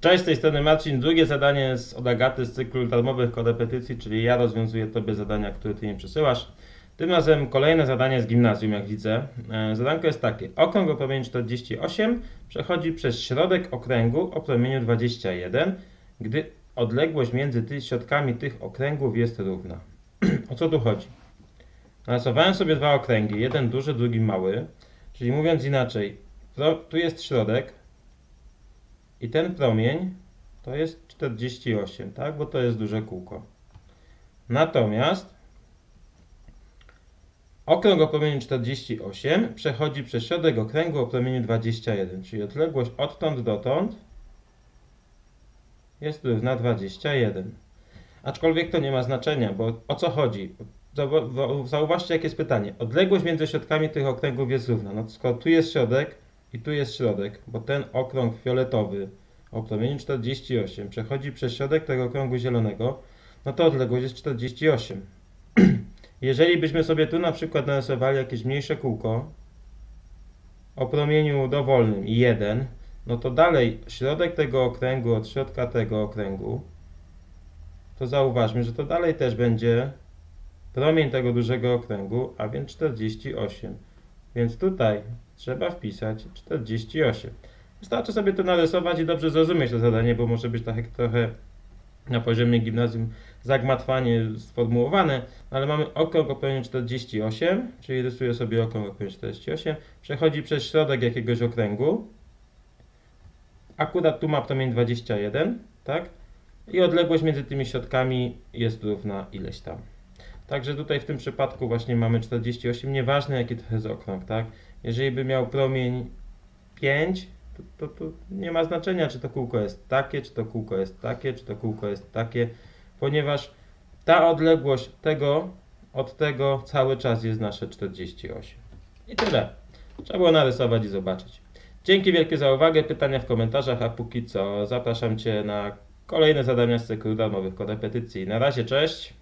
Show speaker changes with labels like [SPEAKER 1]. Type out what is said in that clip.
[SPEAKER 1] Cześć, z tej strony Marcin. Drugie zadanie z od Agaty z cyklu darmowych korepetycji, czyli ja rozwiązuję Tobie zadania, które Ty mi przesyłasz. Tym razem kolejne zadanie z gimnazjum, jak widzę. E, Zadanko jest takie. Okrąg o promieniu 48 przechodzi przez środek okręgu o promieniu 21, gdy odległość między ty środkami tych okręgów jest równa. o co tu chodzi? Narysowałem sobie dwa okręgi, jeden duży, drugi mały. Czyli mówiąc inaczej, tu jest środek, i ten promień to jest 48, tak? Bo to jest duże kółko. Natomiast okrąg o promieniu 48 przechodzi przez środek okręgu o promieniu 21, czyli odległość odtąd dotąd jest równa 21. Aczkolwiek to nie ma znaczenia, bo o co chodzi? Zauwa- wa- Zauważcie, jakie jest pytanie. Odległość między środkami tych okręgów jest równa. No, skoro tu jest środek i tu jest środek, bo ten okrąg fioletowy o promieniu 48 przechodzi przez środek tego okręgu zielonego, no to odległość jest 48. Jeżeli byśmy sobie tu na przykład narysowali jakieś mniejsze kółko o promieniu dowolnym i 1, no to dalej środek tego okręgu od środka tego okręgu, to zauważmy, że to dalej też będzie promień tego dużego okręgu, a więc 48. Więc tutaj trzeba wpisać 48. Wystarczy sobie to narysować i dobrze zrozumieć to zadanie, bo może być tak trochę na poziomie gimnazjum zagmatwanie sformułowane, ale mamy okrąg o promieniu 48, czyli rysuję sobie okrąg o promieniu 48, przechodzi przez środek jakiegoś okręgu, akurat tu ma promień 21, tak? I odległość między tymi środkami jest równa ileś tam. Także tutaj w tym przypadku właśnie mamy 48, nieważne jaki to jest okrąg, tak? Jeżeli by miał promień 5, to, to, to nie ma znaczenia, czy to kółko jest takie, czy to kółko jest takie, czy to kółko jest takie, ponieważ ta odległość tego od tego cały czas jest nasze 48. I tyle. Trzeba było narysować i zobaczyć. Dzięki wielkie za uwagę, pytania w komentarzach, a póki co zapraszam Cię na kolejne zadania z cyklu darmowych korepetycji. Na razie, cześć!